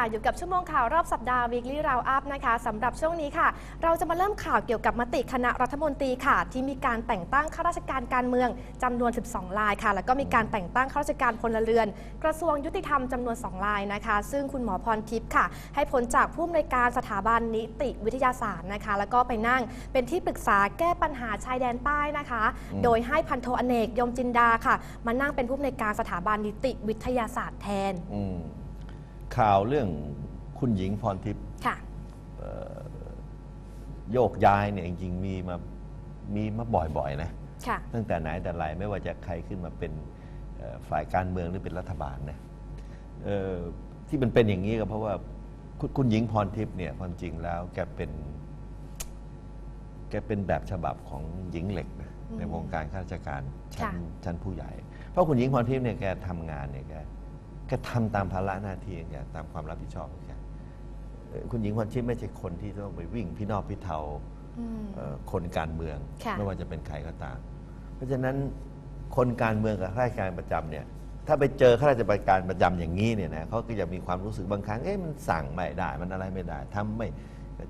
ค่ะ อยู่กับชั่วโมงข่าวรอบสัปดาห์ weekly round up นะคะสำหรับช่วงนี้ค่ะ เราจะมาเริ่มข่าวเกี่ยวกับมติคณะรัฐมนตรีค่ะ ที่มีการแต่งตั้งข้าราชการการเมืองจำนวน 12 รายค่ะ แล้วก็มีการแต่งตั้งข้าราชการพลเรือน กระทรวงยุติธรรมจำนวน 2 รายนะคะ ซึ่งคุณหมอพรทิพย์ค่ะ ให้พ้นจากผู้อำนวยการสถาบันนิติวิทยาศาสตร์นะคะ แล้วก็ไปนั่งเป็นที่ปรึกษาแก้ปัญหาชายแดนใต้นะคะอืมโดยให้พันโทอเนกยมจินดาค่ะ มานั่งเป็นผู้อำนวยการสถาบันนิติวิทยาศาสตร์แทนอืม ข่าวเรื่องคุณหญิงพรทิพย์ค่ะโยกย้ายเนี่ยจริงๆมีมามีมาบ่อยๆนะ ค่ะ ตั้งแต่ไหนแต่ไรไม่ว่าจะใครขึ้นมาเป็นเอ่อฝ่ายการเมืองหรือเป็นรัฐบาลนะเอ่อที่มันเป็นอย่างนี้ก็เพราะว่าคุณคุณหญิงพรทิพย์เนี่ยความจริงแล้วแกเป็น แกเป็นแบบฉบับของหญิงเหล็กนะอืมในวงการข้าราชการชั้นค่ะ ชั้นผู้ใหญ่ เพราะคุณหญิงพรทิพย์เนี่ยแกทำงานเนี่ยแก แกทำตามภาระหน้าที่ของแกตามความรับผิดชอบของแกเอ่อคุณหญิงพรทิพย์ไม่ใช่คนที่ต้องไปวิ่งพี่นอกพี่เทาอืม เอ่อคนการเมือง ค่ะ ไม่ว่าจะเป็นใครก็ตาม เพราะฉะนั้นคนการเมืองกับข้าราชการประจำเนี่ย ถ้าไปเจอข้าราชการประจำอย่างนี้เนี่ยนะเขาก็จะมีความรู้สึกบางครั้ง เอ๊ะมันสั่งไม่ได้ มันอะไรไม่ได้ทำไม่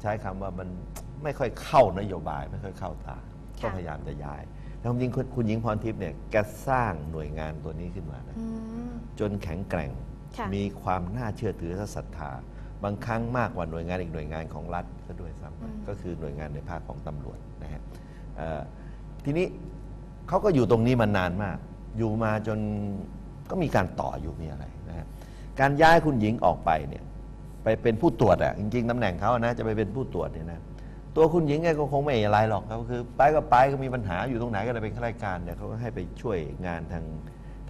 ใช้คำว่ามันไม่ค่อยเข้านโยบาย ไม่ค่อยเข้าตาก็ค่ะ พยายามจะย้ายแต่ความจริงคุณคุณหญิงพรทิพย์เนี่ยแกสร้างหน่วยงานตัวนี้ขึ้นมานะ อืม จนแข็งแกร่ง ค่ะ มีความน่าเชื่อถือและศรัทธา บางครั้งมากกว่าหน่วยงานอีกหน่วยงานของรัฐก็ด้วยซ้ำไปอืม ก็คือหน่วยงานในภาคของตำรวจนะฮะเอ่อทีนี้เขาก็อยู่ตรงนี้มานานมาก อยู่มาจนก็มีการต่ออยู่มีอะไรนะฮะการย้ายคุณหญิงออกไปเนี่ยไปเป็นผู้ตรวจอะจริงๆตำแหน่งเขาอะนะจะไปเป็นผู้ตรวจเนี่ยนะตัวคุณหญิงแกก็คงไม่อะไรหรอกเขาคือไปก็ไปก็มีปัญหาอยู่ตรงไหนก็เลยเป็นข้าราชการเนี่ยเขาก็ให้ไปช่วยงานทาง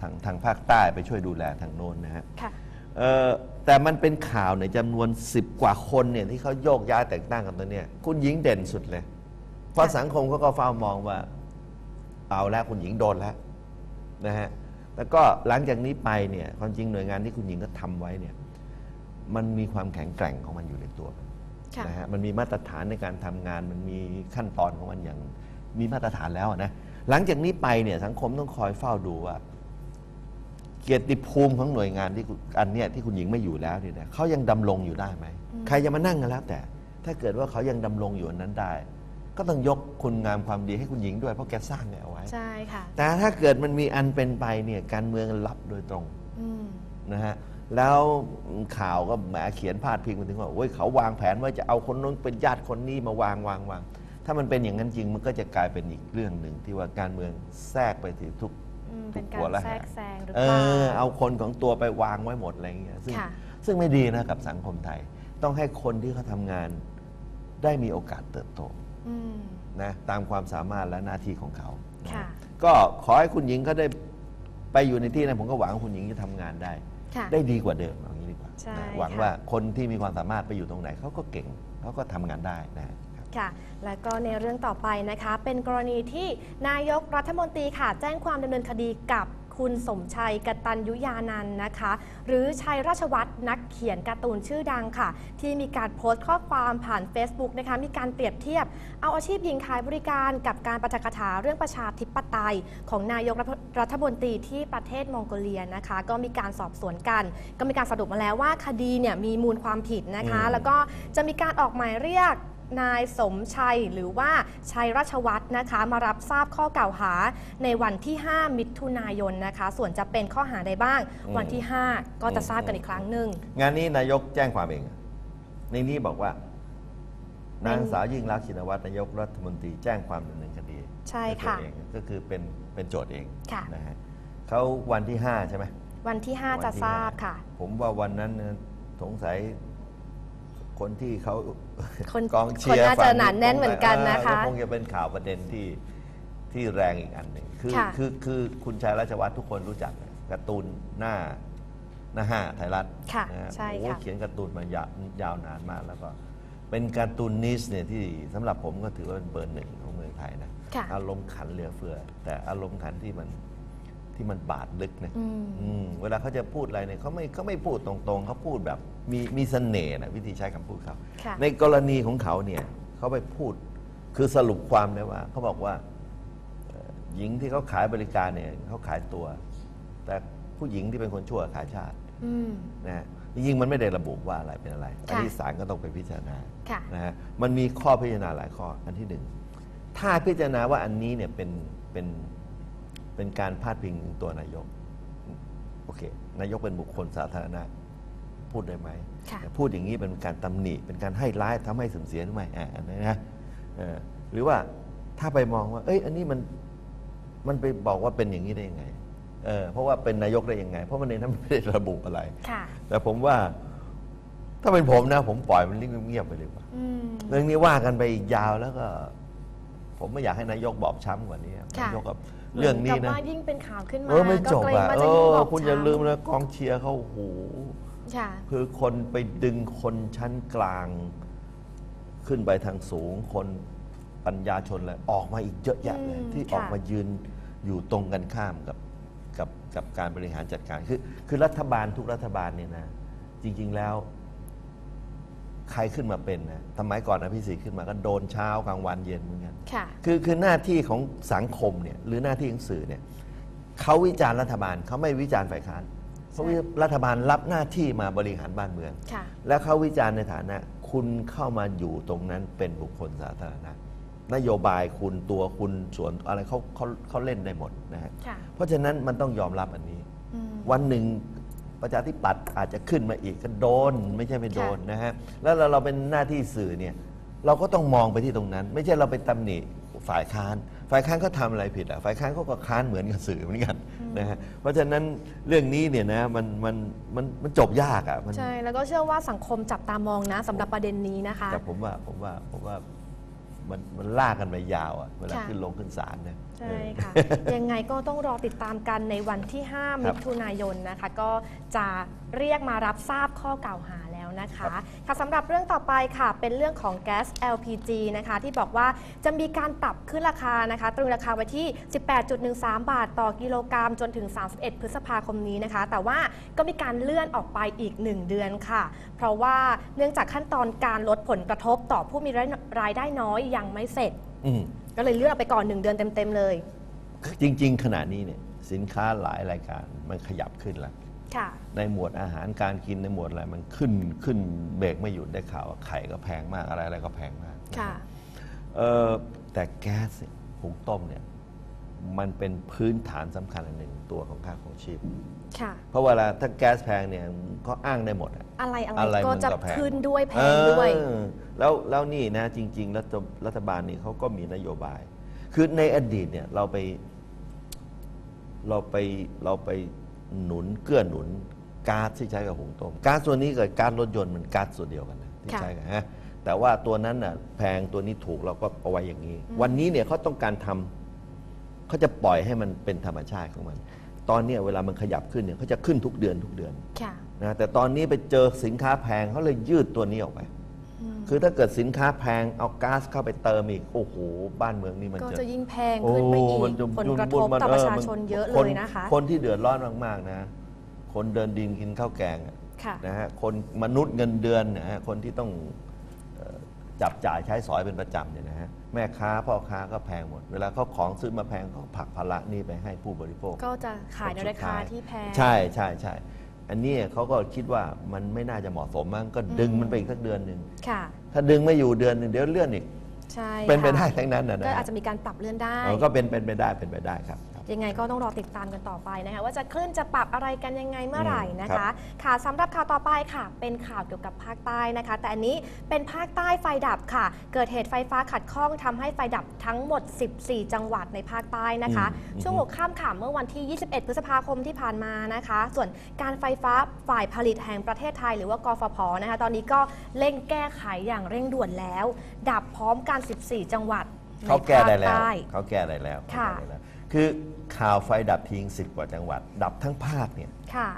ทางทางภาคใต้ไปช่วยดูแลทางโน้นนะฮะค่ะเอ่อแต่มันเป็นข่าวในจำนวน 10 กว่าคนเนี่ยที่เขาโยกย้ายแต่งตั้งกันตัวเนี่ยคุณหญิงเด่นสุดเลย เพราะค่ะสังคมเขาก็เฝ้ามองว่า เอาแล้วคุณหญิงโดนแล้วนะฮะแล้วก็หลังจากนี้ไปเนี่ยความจริงหน่วยงานที่คุณหญิงก็ทำไว้เนี่ยมันมีความแข็งแกร่งของมันอยู่ในตัวมันค่ะนะฮะมันมีมาตรฐานในการทำงานมันมีขั้นตอนของมันอย่างมีมาตรฐานแล้วอะนะหลังจากนี้ไปเนี่ยสังคมต้องคอยเฝ้าดูว่า เกียรติภูมิของหน่วยงานที่คุณอันเนี้ยที่คุณหญิงไม่อยู่แล้วเนี่ยนะเขายังดำรงอยู่ได้ไหมอืมใครจะมานั่งกันแล้วแต่ ถ้าเกิดว่าเขายังดำรงอยู่อันนั้นได้ ก็ต้องยกคุณงามความดีให้คุณหญิงด้วยเพราะแกสร้างเนี่ยเอาไว้ ใช่ค่ะ แต่ถ้าเกิดมันมีอันเป็นไปเนี่ยการเมืองรับโดยตรง อืม นะฮะแล้วข่าวก็แหมเขียนพาดพิงมาถึงว่าโอ้ยเขาวางแผนว่าจะเอาคนนู้นเป็นญาติคนนี้มาวางวางวางถ้ามันเป็นอย่างนั้นจริงมันก็จะกลายเป็นอีกเรื่องหนึ่งที่ว่าการเมืองแทรกไปถึงทุก อืมทุเป็นกกาหัวรละแทรหากแซงหรือเอเปล่า อเอาคนของตัวไปวางไว้หมดอะไรอย่างเงี้ยซึ่งค่ะ ซึ่งไม่ดีนะกับสังคมไทย ต้องให้คนที่เขาทำงานได้มีโอกาสเติบโตอืม นะตามความสามารถและหน้าที่ของเขา ค่ะ ก็ขอให้คุณหญิงเขาได้ไปอยู่ในที่นั้นผมก็หวังว่าคุณหญิงจะทำงานได้ ค่ะ ได้ดีกว่าเดิมเอางี้ดีกว่าใช่นะหวังค่ะ ว่าคนที่มีความสามารถไปอยู่ตรงไหนเขาก็เก่งเขาก็ทำงานได้นะ ครับค่ะ แล้วก็ในเรื่องต่อไปนะคะ เป็นกรณีที่นายกรัฐมนตรีค่ะ แจ้งความดำเนินคดีกับคุณสมชัยกตัญยุยานันท์นะคะ หรือชัยราชวัฒน์นักเขียนการ์ตูนชื่อดังค่ะ ที่มีการโพสต์ข้อความผ่าน Facebook นะคะมีการเปรียบเทียบ เอาอาชีพหญิงขายบริการกับการประกถาเรื่องประชาธิปไตย ของนายกรัฐมนตรีที่ประเทศมองโกเลียนะคะ ก็มีการสอบสวนกัน ก็มีการสรุปมาแล้วว่าคดีเนี่ยมีมูลความผิดนะคะอืมแล้วก็จะมีการออกหมายเรียก นายสมชัยหรือว่าชัยราชวัฒน์นะคะ มารับทราบข้อกล่าวหาในวันที่ 5 มิถุนายนนะคะ ส่วนจะเป็นข้อหาใดบ้างอืมวันที่ 5 ก็จะทราบกันอีกครั้งหนึ่งงานนี้นายกแจ้งความเองอะในนี้บอกว่าเป็นนางสาวยิ่งรักษณ์ชินวัตรนายกรัฐมนตรีแจ้งความดำเนินคดีใช่ด้วยตัวค่ะเองก็คือเป็นเป็นโจทย์เองค่ะนะฮะเขาวันที่ห้าใช่ไหมวันที่ 5 จะทราบค่ะ ผมว่าวันนั้นเนี่ยสงสัย คนที่เขาคนกองเชียร์คนน่าจะฝั่งหนาแน่นเหมือนกันนะคะเออก็คงจะเป็นข่าวประเด็นที่ที่แรงอีกอันหนึ่งคือค่ะคือคือคุณชายราชวัฒน์ทุกคนรู้จักการ์ตูนหน้าหน้าห้าไทยรัฐค่ะนะฮะใช่โอ้โหค่ะเขียนการ์ตูนมายาวยาวนานมากแล้วก็ เป็นการ์ตูนนิสต์เนี่ยที่สำหรับผมก็ถือว่าเป็นเบอร์หนึ่งของเมืองไทยนะค่ะอารมณ์ขันเหลือเฟือ แต่อารมณ์ขันที่มัน ที่มันบาดลึกนะอืมอืมเวลาเขาจะพูดอะไรเนี่ยเขาไม่เขาไม่พูดตรงๆเขาพูดแบบมีมีเสน่ห์นะวิธีใช้คำพูดเขาค่ะ ในกรณีของเขาเนี่ยเขาไปพูดคือสรุปความได้ว่าเขาบอกว่าเอ่อหญิงที่เขาขายบริการเนี่ยเขาขายตัว แต่ผู้หญิงที่เป็นคนชั่วขายชาติ อืม นะฮะจริงๆมันไม่ได้ระบุว่าอะไรเป็นอะไร อันค่ะนี้ศาลก็ต้องไปพิจารณาค่ะ นะฮะมันมีข้อพิจารณาหลายข้ออันที่หนึ่งถ้าพิจารณาว่าอันนี้เนี่ยเป็นเป็น เป็นการพาดพิงถึงตัวนายก โอเค นายกเป็นบุคคลสาธารณะ พูดได้ไหมค่ะแต่พูดอย่างนี้เป็นการตำหนิ เป็นการให้ร้ายทำให้เสื่อมเสียหรือไม่อ่าอันนี้นะเออหรือว่าถ้าไปมองว่า เอ้ย อันนี้มัน มันไปบอกว่าเป็นอย่างนี้ได้ยังไง เออ เพราะว่าเป็นนายกได้ยังไง เพราะมันในนั้นมันไม่ได้ระบุอะไรค่ะแต่ผมว่า ถ้าเป็นผมนะ ผมปล่อยมันเงียบๆไปเลยว่ะอืมเรื่องนี้ว่ากันไปอีกยาวแล้วก็ ผมไม่อยากให้นายกบอบช้ำกว่านี้ค่ะนายกกับ เรื่องนี้หมืกันะว่ายิ่งเป็นข่าวขึ้นมาเออไม่จบก็เกรงอะว่าเอจะยิ่งบออบคุณอย่าช้ำลืมนะกองเชียร์เขาโอ้โหค่ะคือคนไปดึงคนชั้นกลาง ขึ้นไปทางสูง คนปัญญาชนเลยออกมาอีกเยอะแยะเลยอืมที่ค่ะออกมายืนอยู่ตรงกันข้ามกับกับกับการบริหารจัดการคือคือรัฐบาลทุกรัฐบาลเนี่ยนะ จริง ๆแล้ว ใครขึ้นมาเป็นนะสมัยก่อนอภิสิทธิ์ขึ้นมาก็โดนเช้ากลางวันเย็นเหมือนกันค่ะ คือคือหน้าที่ของสังคมเนี่ยหรือหน้าที่ของสื่อเนี่ยเขาวิจารณ์รัฐบาลเขาไม่วิจารณ์ฝ่ายค้านเพราะว่ารัฐบาลรับหน้าที่มาบริหารบ้านเมือง ค่ะ และเขาวิจารณ์ในฐานะ คุณเข้ามาอยู่ตรงนั้นเป็นบุคคลสาธารณะ นโยบายคุณตัวคุณส่วนอะไรเขาเขาเขาเล่นได้หมดนะฮะค่ะ เพราะฉะนั้นมันต้องยอมรับอันนี้ อืม วันหนึ่ง ประชาธิปัตย์อาจจะขึ้นมาอีกก็โดน ไม่ใช่ไม่โดนค่ะนะฮะแล้วเราเราเป็นหน้าที่สื่อเนี่ยเราก็ต้องมองไปที่ตรงนั้น ไม่ใช่เราไปตำหนิฝ่ายค้าน ฝ่ายค้านเขาทำอะไรผิดอะฝ่ายค้านเขาก็ค้านเหมือนกับสื่อเหมือนกันนะฮะเพราะฉะนั้นเรื่องนี้เนี่ยนะมันมันมันมันจบยากอะมันใช่แล้วก็เชื่อว่าสังคมจับตามองนะสำหรับประเด็นนี้นะคะ แต่ผมว่าผมว่าผมว่า มันมันลากกันไปยาวอะเวลาค่ะ ขึ้นลงขึ้นศาลเนี่ย ใช่เออค่ะ ยังไงก็ต้องรอติดตามกันในวันที่ 5 ครัมิบ ถุนายนนะคะ ก็จะเรียกมารับทราบข้อกล่าวหาแล้ว นะคะค่ะสำหรับเรื่องต่อไปค่ะ เป็นเรื่องของแก๊ส LPG นะคะที่บอกว่าจะมีการปรับขึ้นราคานะคะตรึงราคาไว้ที่ 18.13 บาทต่อกิโลกรัมจนถึง 31 พฤษภาคมนี้นะคะ แต่ว่าก็มีการเลื่อนออกไปอีก 1 เดือนค่ะ เพราะว่าเนื่องจากขั้นตอนการลดผลกระทบต่อผู้มีรายได้น้อยยังไม่เสร็จอืมก็เลยเลื่อนออกไปก่อน 1 เดือนเต็มๆเลย จริง ๆ ขณะนี้เนี่ยสินค้าหลายรายการมันขยับขึ้นแล้วค่ะ ในหมวดอาหารการกินในหมวดอะไรมันขึ้นขึ้นเบรกไม่หยุดได้ข่าวว่าไข่ก็แพงมากอะไรอะไรก็แพงมากค่ะเออแต่แก๊สเนี่ยหุงต้มเนี่ยมันเป็นพื้นฐานสำคัญอันหนึ่งตัวของค่าของชีพค่ะเพราะเวลาถ้าแก๊สแพงเนี่ยก็อ้างได้หมด อะอะไรอะไรอะไรก็มันจะก็แพงขึ้นด้วยแพงด้วยเออแล้วแล้วนี่นะจริงๆรัฐรัฐบาลนี่เขาก็มีนโยบาย คือในอดีตเนี่ยเราไปเราไปเราไป หนุนเกื้อหนุนก๊าซที่ใช้กับหุงต้มก๊าซตัวนี้กับก๊าซรถยนต์มันก๊าซตัวเดียวกันนะที่ค่ะใช้กันฮะแต่ว่าตัวนั้นน่ะแพงตัวนี้ถูกเราก็เอาไว้อย่างนี้ วันนี้เนี่ยเขาต้องการทำเขาจะปล่อยให้มันเป็นธรรมชาติของมัน ตอนเนี้ยเวลามันขยับขึ้นเนี่ยเขาจะขึ้นทุกเดือนทุกเดือนค่ะนะแต่ตอนนี้ไปเจอสินค้าแพงเขาเลยยืดตัวนี้ออกไป คือถ้าเกิดสินค้าแพงเอาก๊าซเข้าไปเติมอีก โอ้โห บ้านเมืองนี่มันก็จะจะยิ่งแพงขึ้นไปอีกโมันจะผลกระทบมันต่อประชามันชนเยอะคเลยนะคะ คนที่เดือดร้อนมากๆนะ คนเดินดินกินข้าวแกงอะค่ะนะฮะคนมนุษย์เงินเดือนนะฮะคนที่ต้องเอ่อจับจ่ายใช้สอยเป็นประจำเนี่ยนะฮะแม่ค้าพ่อค้าก็แพงหมด เวลาเขาของซื้อมาแพงเขาผลักภาระนี่ไปให้ผู้บริโภค ก็จะขายในราคาที่แพง ใช่ใช่ใช่อันนี้เขาก็คิดว่ามันไม่น่าจะเหมาะสมมั้งก็ดึงมันไปอีกสักเดือนหนึ่งค่ะ ถ้าดึงไม่อยู่เดือนหนึ่งเดี๋ยวเลื่อนอีก ใช่เป็นไปค่ะได้ทั้งนั้นนะนะก็อาจจะมีการปรับเลื่อนได้ เออก็เป็นเป็นไปได้เป็นไปได้ครับครับ ยังไงก็ต้องรอติดตามกันต่อไปนะคะว่าจะขึ้นจะปรับอะไรกันยังไงเมื่อไหร่นะครัคะบค่ะสำหรับข่าวต่อไปค่ะ เป็นข่าวเกี่ยวกับภาคใต้นะคะ แต่อันนี้เป็นภาคใต้ไฟดับค่ะ เกิดเหตุไฟฟ้าขัดข้องทำให้ไฟดับทั้งหมด 14 จังหวัดในภาคใต้นะคะอืมช่วงหัวค่ำค่ะเมื่อวันที่ 21 พฤษภาคมที่ผ่านมานะคะ ส่วนการไฟฟ้าฝ่ายผลิตแห่งประเทศไทย หรือว่ากฟผนะคะ ตอนนี้ก็เร่งแก้ไขอย่างเร่งด่วนแล้ว ดับพร้อมกัน 14 จังหวัดในเขาแก้ได้แล้วภาคใต้เขาแก้ได้แล้วค่ะ เขาแก้ได้แล้วคือข่าวไฟดับทิ้งสิบกว่าจังหวัด ดับทั้งภาคเนี่ย ค่ะ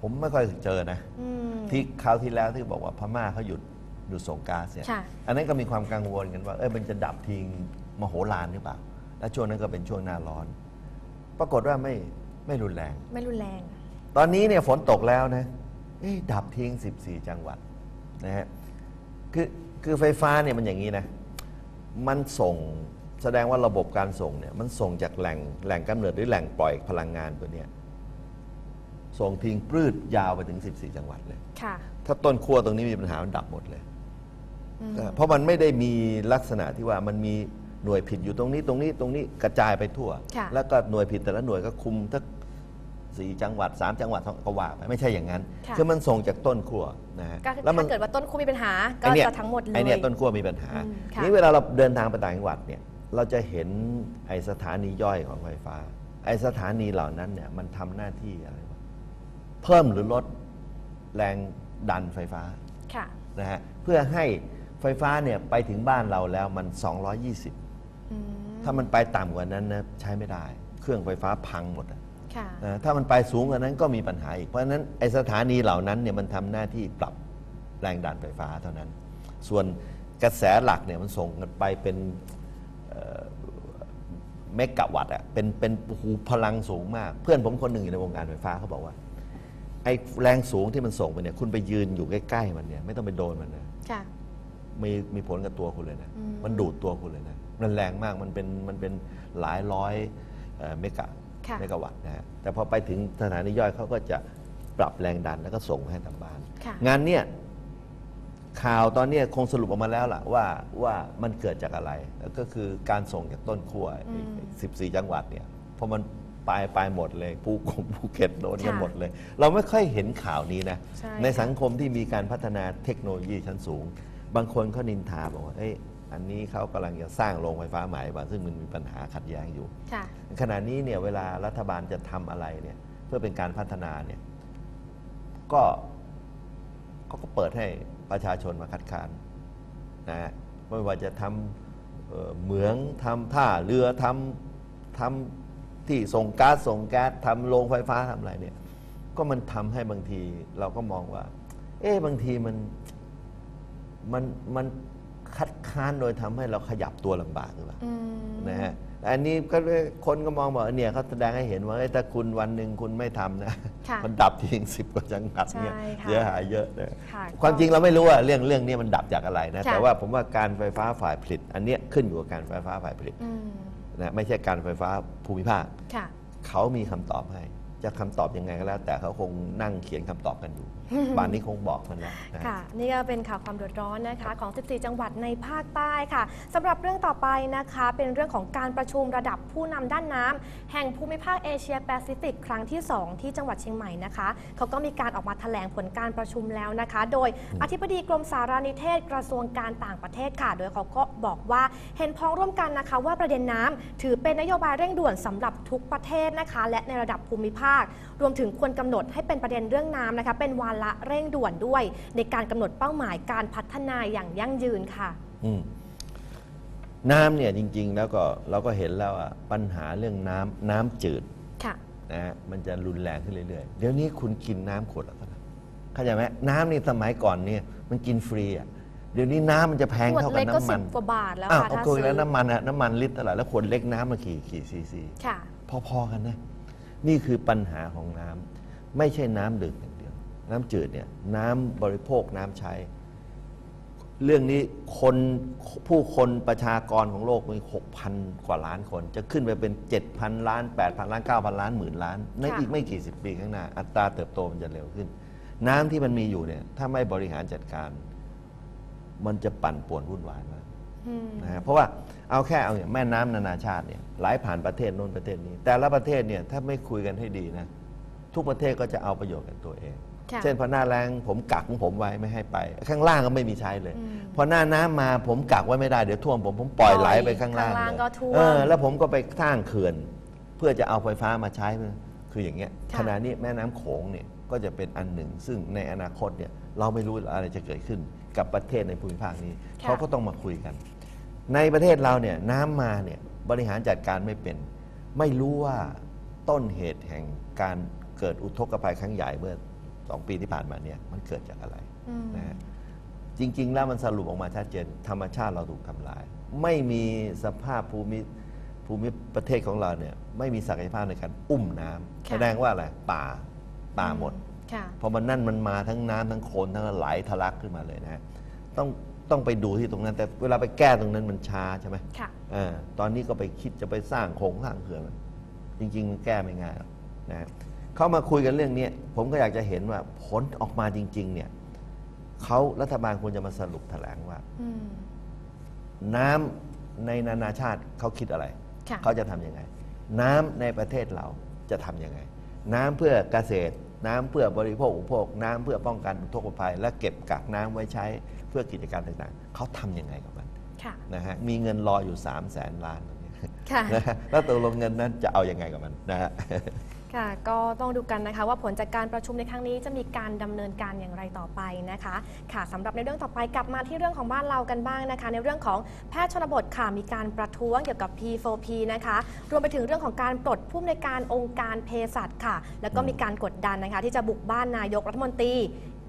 ผมไม่ค่อยเจอนะ อืม ที่คราวที่แล้วที่บอกว่าพม่าเขาหยุดหยุดส่งก๊าซเนี่ย ค่ะ อันนั้นก็มีความกังวลกันว่า เออมันจะดับทิ้งมโหฬารหรือเปล่า และช่วงนั้นก็เป็นช่วงหน้าร้อน ปรากฏว่าไม่ไม่รุนแรง ไม่รุนแรง ตอนนี้เนี่ยฝนตกแล้วนะเอ๊ะดับทิ้ง 14 จังหวัดนะฮะ คือคือไฟฟ้าเนี่ยมันอย่างนี้นะ มันส่ง แสดงว่าระบบการส่งเนี่ยมันส่งจากแหล่งแหล่งกำเนิดหรือแหล่งปล่อยพลังงานตัวเนี้ยส่งทิ้งปลืดยาวไปถึง 14 จังหวัดเลย ค่ะ ถ้าต้นขั้วตรงนี้มีปัญหามันดับหมดเลย อืมเออเพราะมันไม่ได้มีลักษณะที่ว่ามันมีหน่วยผิดอยู่ตรงนี้ตรงนี้ตรงนี้กระจายไปทั่ว ค่ะ แล้วก็หน่วยผิดแต่ละหน่วยก็คุมทั้งสี่จังหวัดสามจังหวัดก็ว่าไปไม่ใช่อย่างนั้นค่ะคือมันส่งจากต้นขั้วนะฮะก็คือแล้วมัถ้าเกิดว่าต้นคู่มีปัญหา ก็ไอ้เนี่ยจะทั้งหมดเลย ไอเนี่ยต้นขั้วมีปัญหา อืมค่ะ นี่เวลาเราเดินทางไปต่างจังหวัดเนี่ย เราจะเห็นไอสถานีย่อยของไฟฟ้า ไอสถานีเหล่านั้นเนี่ยมันทำหน้าที่อะไรวะเพิ่มหรือลดแรงดันไฟฟ้าค่ะนะฮะเพื่อให้ไฟฟ้าเนี่ยไปถึงบ้านเราแล้วมัน 220 อืมถ้ามันไปต่ำกว่านั้นนะใช้ไม่ได้ เครื่องไฟฟ้าพังหมดอะ ค่ะ นะถ้ามันไปสูงกว่านั้นก็มีปัญหาอีก เพราะฉะนั้นไอสถานีเหล่านั้นเนี่ยมันทำหน้าที่ปรับแรงดันไฟฟ้าเท่านั้น ส่วนกระแสหลักเนี่ยมันส่งกันไปเป็น เอ่อเมกะวัตต์อะเป็นเป็นหูพลังสูงมาก เพื่อนผมคนหนึ่งอยู่ในวงการไฟฟ้าเขาบอกว่า ไอแรงสูงที่มันส่งไปเนี่ยคุณไปยืนอยู่ใกล้ๆมันเนี่ยไม่ต้องไปโดนมันนะค่ะ มีมีผลกับตัวคุณเลยนะ อืม มันดูดตัวคุณเลยนะ มันแรงมากมันเป็นมันเป็นหลายร้อยเอ่อเมกะค่ะ เมกะวัตต์นะฮะแต่พอไปถึงสถานีย่อยเขาก็จะปรับแรงดันแล้วก็ส่งให้ทางบ้าน ค่ะ งานเนี้ย ข่าวตอนเนี้ยคงสรุปออกมาแล้วล่ะว่าว่ามันเกิดจากอะไร ก็คือการส่งจากต้นขั้วอืมสิบสี่จังหวัดเนี่ยพอมันไปไปหมดเลยภูกงภูเก็ตโดนกันค่ะหมดเลย เราไม่ค่อยเห็นข่าวนี้นะใช่ในค่ะสังคมที่มีการพัฒนาเทคโนโลยีชั้นสูง บางคนเขานินทาบอกว่าเอ้ยอันนี้เขากำลังจะสร้างโรงไฟฟ้าใหม่มาซึ่งมันมีปัญหาขัดแย้งอยู่ค่ะขณะนี้เนี่ยเวลารัฐบาลจะทำอะไรเนี่ยเพื่อเป็นการพัฒนาเนี่ยก็ก็ก็เปิดให้ ประชาชนมาคัดค้านนะฮะไม่ว่าจะทำเอ่อเหมืองทำท่าเรือทำทำที่ส่งก๊าซส่งแก๊สทำโรงไฟฟ้าทำอะไรเนี่ยก็มันทำให้บางทีเราก็มองว่า เอ๊ะบางทีมันมันมันคัดค้านโดยทำให้เราขยับตัวลำบากหรือเปล่าอืมนะฮะ อันนี้ก็เลยคนก็มองบอกเนี่ยเขาแสดงให้เห็นว่าเอ้ยถ้าคุณวันหนึ่งคุณไม่ทำนะค่ะมันดับทิ้งสิบกว่าจังหวัดเนี่ยใช่ค่ะเสียหายเยอะเลยค่ะความจริงเราไม่รู้ว่าเรื่องเรื่องนี้มันดับจากอะไรนะค่ะ แต่ว่าผมว่าการไฟฟ้าฝ่ายผลิต อันเนี้ยขึ้นอยู่กับการไฟฟ้าฝ่ายผลิตอืมนะไม่ใช่การไฟฟ้าภูมิภาค ค่ะ เขามีคำตอบให้ จะคำตอบยังไงก็แล้ว แต่เขาคงนั่งเขียนคำตอบกันอยู่ บ้านนี้คงบอกมันแล้วนะ ค่ะ นี่ก็เป็นข่าวความเดือดร้อนนะคะของ 14 จังหวัดในภาคใต้ค่ะสำหรับเรื่องต่อไปนะคะ เป็นเรื่องของการประชุมระดับผู้นำด้านน้ำแห่งภูมิภาคเอเชียแปซิฟิกครั้งที่ 2 ที่จังหวัดเชียงใหม่นะคะเขาก็มีการออกมาแถลงผลการประชุมแล้วนะคะ โดยอธิบดีกรมสารานิเทศกระทรวงการต่างประเทศค่ะ โดยเขาก็บอกว่าเห็นพ้องร่วมกันนะคะ ว่าประเด็นน้ำถือเป็นนโยบายเร่งด่วนสำหรับทุกประเทศนะคะ และในระดับภูมิภาค รวมถึงควรกำหนดให้เป็นประเด็นเรื่องน้ำนะคะ เป็นวาระเร่งด่วนด้วย ในการกำหนดเป้าหมายการพัฒนาอย่างยั่งยืนค่ะ อืมน้ำเนี่ยจริง ๆ แล้วก็เราก็เห็นแล้วว่าปัญหาเรื่องน้ำน้ำจืดค่ะ นะฮะมันจะรุนแรงขึ้นเรื่อยๆ เดี๋ยวนี้คุณกินน้ำขวดละเท่าไหร่เข้าใจไหมน้ำนี่สมัยก่อนเนี่ยมันกินฟรีอะเดี๋ยวนี้น้ำมันจะแพงขวดเท่ากัเล็บกก็น้ำสิมันบกว่าบาทแล้วอ้าวค่ะเอาถ้าคุยซื้อแล้วน้ำมันอะน้ำมันลิตรเท่าไหร่แล้วขวดเล็กน้ำมากี่กี่ซีซี ค่ะ พอๆกันนะ นี่คือปัญหาของน้ำไม่ใช่น้ำดื่มอย่างเดียว น้ำจืดเนี่ยน้ำบริโภคน้ำใช้ เรื่องนี้คนผู้คนประชากรของโลกมีหกพันกว่าล้านคน จะขึ้นไปเป็นเจ็ดพันล้านแปดพันล้านเก้าพันล้านหมื่นล้านในค่ะอีกไม่กี่สิบปีข้างหน้า อัตราเติบโตมันจะเร็วขึ้น น้ำที่มันมีอยู่เนี่ยถ้าไม่บริหารจัดการ มันจะปั่นป่วนวุ่นวายมากอืมนะฮะเพราะว่าเอาแค่เอาอย่างแม่น้ำนานาชาติเนี่ยไหลผ่านประเทศโน้นประเทศนี้ แต่ละประเทศเนี่ยถ้าไม่คุยกันให้ดีนะ ทุกประเทศก็จะเอาประโยชน์กับตัวเองค่ะ เช่นพอหน้าแรงผมกักของผมไว้ไม่ให้ไป ข้างล่างก็ไม่มีใช้เลยอืมพอหน้าน้ำมาผมกักไว้ไม่ได้เดี๋ยวท่วมผมผมปล่อยไหลไปข้างล่างข้างล่างเลยก็ท่วมเออแล้วผมก็ไปสร้างเขื่อน เพื่อจะเอาไฟฟ้ามาใช้คืออย่างเงี้ยค่ะขณะนี้แม่น้ำโขงเนี่ยก็จะเป็นอันหนึ่ง ซึ่งในอนาคตเนี่ยเราไม่รู้อะไรจะเกิดขึ้นกับประเทศในภูมิภาคนี้ค่ะเขาก็ต้องมาคุยกัน ในประเทศเราเนี่ยน้ำมาเนี่ยบริหารจัดการไม่เป็น ไม่รู้ว่าต้นเหตุแห่งการเกิดอุทกภัยครั้งใหญ่เมื่อ สองปีที่ผ่านมาเนี่ยมันเกิดจากอะไรอืมนะฮะจริง ๆ แล้วมันสรุปออกมาชัดเจนธรรมชาติเราถูกทำลาย ไม่มีสภาพภูมิภูมิประเทศของเราเนี่ยไม่มีศักยภาพในการอุ้มน้ำค่ะ แสดงว่าอะไรป่าป่าหมด ค่ะ พอมันนั่นมันมาทั้งน้ำทั้งโคลนทั้งไหลทะลักขึ้นมาเลยนะฮะต้องต้องไปดูที่ตรงนั้น แต่เวลาไปแก้ตรงนั้นมันช้าใช่ไหมค่ะ เออตอนนี้ก็ไปคิดจะไปสร้างโครงสร้างเขื่อนจริง ๆ มันแก้ไม่ง่ายหรอกนะฮะ เข้ามาคุยกันเรื่องนี้ผมก็อยากจะเห็นว่าผลออกมาจริง ๆ เนี่ยเขารัฐบาลควรจะมาสรุปแถลงว่าอืมน้ำในนานาชาติเขาคิดอะไรค่ะเขาจะทำยังไง น้ำในประเทศเราจะทำยังไง น้ำเพื่อเกษตร น้ำเพื่อบริโภคอุปโภค น้ำเพื่อป้องกันอุทกภัย และเก็บกักน้ำไว้ใช้เพื่อกิจการต่างๆ เขาทำยังไงกับมันค่ะนะฮะมีเงินรออยู่3 0 0แสนล้านตรงนี้ค่ะนะฮะแล้วตกลงเงินนั้นจะเอายังไงกับมันนะฮะ ค่ะก็ต้องดูกันนะคะว่าผลจากการประชุมในครั้งนี้จะมีการดำเนินการอย่างไรต่อไปนะคะค่ะสำหรับในเรื่องต่อไปกลับมาที่เรื่องของบ้านเรากันบ้างนะคะ ในเรื่องของแพทย์ชนบทค่ะมีการประท้วงเกี่ยวกับ P4P นะคะรวมไปถึงเรื่องของการปลดผู้อำนวยการองค์การเภสัชค่ะ แล้วก็มีการกดดันนะคะ ที่จะบุกบ้านนายกรัฐมนตรี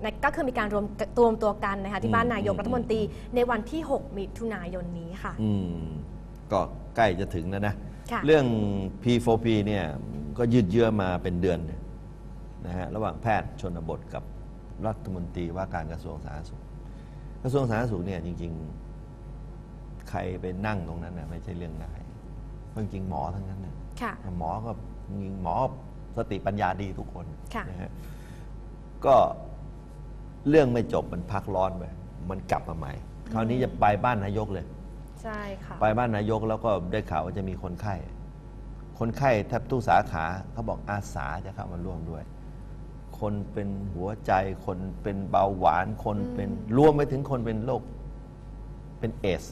นะก็คือมีการรวมรวมตัวกันนะคะที่บ้านนายกรัฐมนตรีในวันที่ 6 มิถุนายนนี้ค่ะ อืมก็ใกล้จะถึงแล้วนะ ค่ะ เรื่อง P4P เนี่ย ก็ยืดเยื้อมาเป็นเดือนนะฮะระหว่างแพทย์ชนบทกับรัฐมนตรีว่าการกระทรวงสาธารณสุข กระทรวงสาธารณสุขเนี่ยจริง ๆ ใครไปนั่งตรงนั้นนะไม่ใช่เรื่องง่ายเพราะจริงๆหมอทั้งนั้นนะค่ะหมอก็จริงๆหมอสติปัญญาดีทุกคนค่ะนะฮะก็เรื่องไม่จบมันพักร้อนไปมันกลับมาใหม่ คราวนี้จะไปบ้านนายกเลย ใช่ค่ะไปบ้านนายกแล้วก็ได้ข่าวว่าจะมีคนไข้ คนไข้แทบทุกสาขาเขาบอกอาสาจะเข้ามาร่วมด้วย คนเป็นหัวใจคนเป็นเบาหวานคนเป็นรวมไปถึงคนเป็นโรคเป็นเอส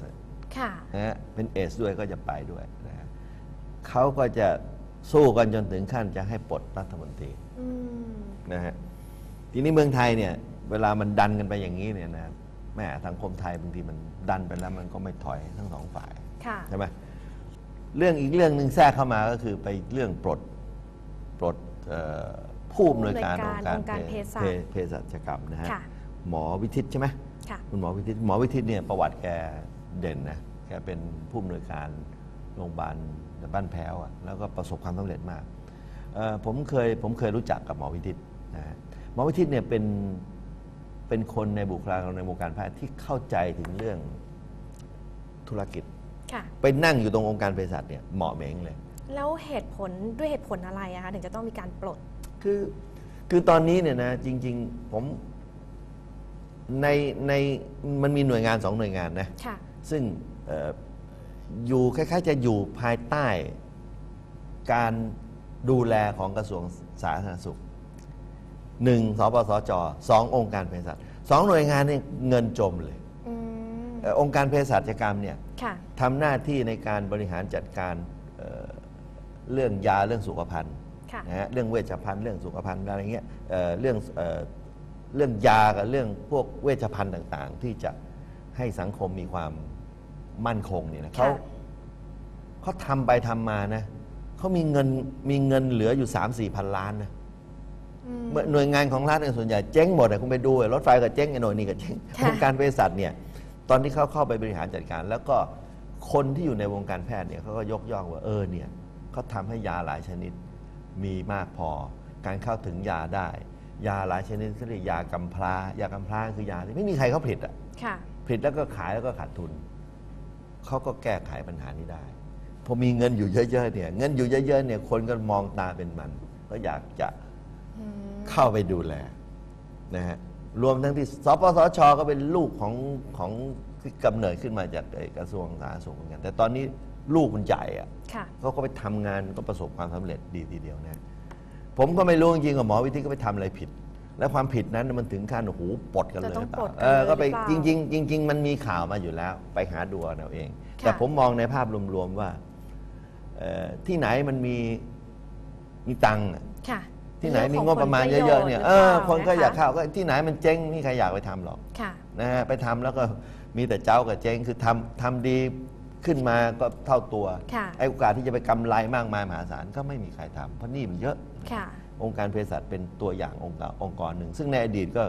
ค่ะนะฮะเป็นเอสด้วยก็จะไปด้วยนะฮะเขาก็จะสู้กันจนถึงขั้นจะให้ปลดรัฐมนตรีอืมนะฮะทีนี้เมืองไทยเนี่ย เวลามันดันกันไปอย่างนี้เนี่ยนะแม่สังคมไทยบางทีมันดันไปแล้วมันก็ไม่ถอยทั้งสองฝ่ายค่ะ ใช่ไหม เรื่องอีกเรื่องหนึ่งแทรกเข้ามาก็คือไปเรื่องปลดปลดเอ่อผู้อำนวยการผู้องอำนวยค์กาการรองค์การเภสัช เภสัชกรรมนะฮะค่ะ หมอวิทิตใช่ไหม ค่ะ คุณหมอวิทิตหมอวิทิตเนี่ยประวัติแกเด่นนะแกเป็นผู้อำนวยการโรงพยาบาลบ้านแพ้วอะแล้วก็ประสบความสำเร็จมากเอ่อผมเคยผมเคยรู้จักกับหมอวิทิตนะฮะหมอวิทิตเนี่ยเป็นเป็นคนในบุคลากรในวงการแพทย์ที่เข้าใจถึงเรื่องธุรกิจ ค่ะ ไปนั่งอยู่ตรงองค์การเภสัชเนี่ยเหมาะเหมงเลย แล้วเหตุผลด้วยเหตุผลอะไรอะคะถึงจะต้องมีการปลด คือคือตอนนี้เนี่ยนะจริง ๆผมในในมันมีหน่วยงานสองหน่วยงานนะ ค่ะ ซึ่งเอออยู่คล้ายๆ จะอยู่ภายใต้การดูแลของกระทรวงสาธารณสุขหนึ่งสปสจสององค์การเภสัชสองหน่วยงานเนี่ยเงินจมเลยอืม เอ่อองค์การเภสัชกรรมเนี่ยค่ะ ทำหน้าที่ในการบริหารจัดการเอ่อเรื่องยาเรื่องสุขภัณฑ์ค่ะ นะฮะเรื่องเวชภัณฑ์เรื่องสุขภัณฑ์อะไรเงี้ยเอ่อเรื่องเอ่อเรื่องยากับเรื่องพวกเวชภัณฑ์ต่างๆ ที่จะให้สังคมมีความมั่นคงเนี่ยนะเขาค่ะ เขาทำไปทำมานะเขามีเงินมีเงินเหลืออยู่ 3 4 พันล้านนะ อืม เมื่อหน่วยงานของรัฐเนี่ยส่วนใหญ่เจ๊งหมดอะคุณไปดูอะรถไฟก็เจ๊งไอ้หน่วยนี้ก็เจ๊งค่ะวงการเภสัชเนี่ย ตอนที่เขาเข้าไปบริหารจัดการ แล้วก็คนที่อยู่ในวงการแพทย์เนี่ยเขาก็ยกย่องว่าเออเนี่ยเขาทำให้ยาหลายชนิดมีมากพอ การเข้าถึงยาได้ ยาหลายชนิดเขาเรียกยากำพร้ายากำพร้าคือยาที่ไม่มีใครเขาผลิตอะค่ะ ผลิตแล้วก็ขายแล้วก็ขาดทุนเขาก็แก้ไขปัญหานี้ได้พอมีเงินอยู่เยอะๆเนี่ยเงินอยู่เยอะๆเนี่ยคนก็มองตาเป็นมัน ก็อยากจะอืมเข้าไปดูแลนะฮะ รวมทั้งที่สปสชก็เป็นลูกของของที่กำเนิดขึ้นมาจากไอ้กระทรวงสาธารณสุขเหมือนกัน แต่ตอนนี้ลูกมันใหญ่อะค่ะ เขาก็ไปทำงานก็ประสบความสำเร็จดีทีเดียวนะผมก็ไม่รู้จริงๆกับหมอวิทิตก็ไปทำอะไรผิด และความผิดนั้นมันถึงขั้นโอ้โหปลดกันเลยจะต้องหรือเปปลล่าดกันเออเลยก็ไปหรือเปล่า จริง ๆ จริง ๆ มันมีข่าวมาอยู่แล้ว ไปหาดูเอาเอาเองค่ะแต่ผมมองในภาพรวมๆว่าเอ่อที่ไหนมันมีมีตังค์อะ ค่ะ ที่ไหนมีเรื่องงขอบประมาณผลเยอะๆเนี่ยหรืเอปอล่าคนก็อยากะะเข้าก็ที่ไหนมันเจ๊งไม่มีใครอยากไปทำหรอกค่ะ นะฮะไปทำแล้วก็มีแต่เจ้ากับเจ๊งคือทำทำดีขึ้นมาก็เท่าตัวค่ะ ไอ้โอกาสที่จะไปกำไรมากมายมหาศาลก็ไม่มีใครทำเพราะหนี่มันเยอะ ค่ะ องค์การเภสัชเป็นตัวอย่างองค์กรองค์กรหนึ่ง ซึ่งในอดีตก็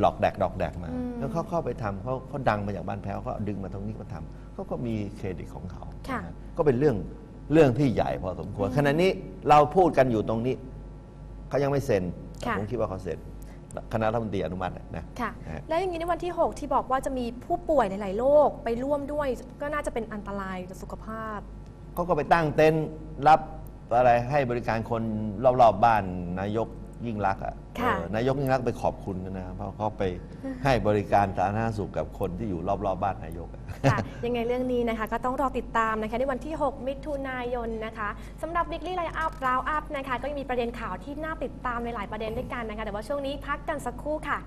หลอกแดกดอกแดกมา อืมแล้วเขาเข้าไปทำเขาเขาดังมาจากบ้านแพ้วเขาดึงมาตรงนี้ก็ทำเขาก็มีเครดิตของเขาค่ะนะฮะก็เป็นเรื่องเรื่องที่ใหญ่พอสมควรขณะนี้เราพูดกันอยู่ตรงนี้ เขายังไม่เซ็นแต่ค่ะ ผมคิดว่าเขาเซ็นคณะรัฐมนตรีอนุมัตินะ ค่ะ นะฮะ แล้วอย่างนี้ในวันที่ 6 ที่บอกว่าจะมีผู้ป่วยหลาย ๆ โรคไปร่วมด้วย ก็น่าจะเป็นอันตรายต่อสุขภาพ เขาก็ไปตั้งเต็นท์รับอะไรให้บริการคนรอบๆบบ้านนายกยิ่งรักษณ์อะค่ะเออนายกยิ่งรักษณ์ไปขอบคุณกันนะเพราะเขาไปให้บริการสาธารณสุขกับคนที่อยู่รอบๆบ้านนายกอะค่ะ ยังไงเรื่องนี้นะคะ ก็ต้องรอติดตามนะคะในวันที่ 6 มิถุนายนนะคะสำหรับ Weekly Line Up Round Up นะคะ ก็ยังมีประเด็นข่าวที่น่าติดตามในหลายประเด็นด้วยกันนะคะ แต่ว่าช่วงนี้พักกันสักครู่ค่ะ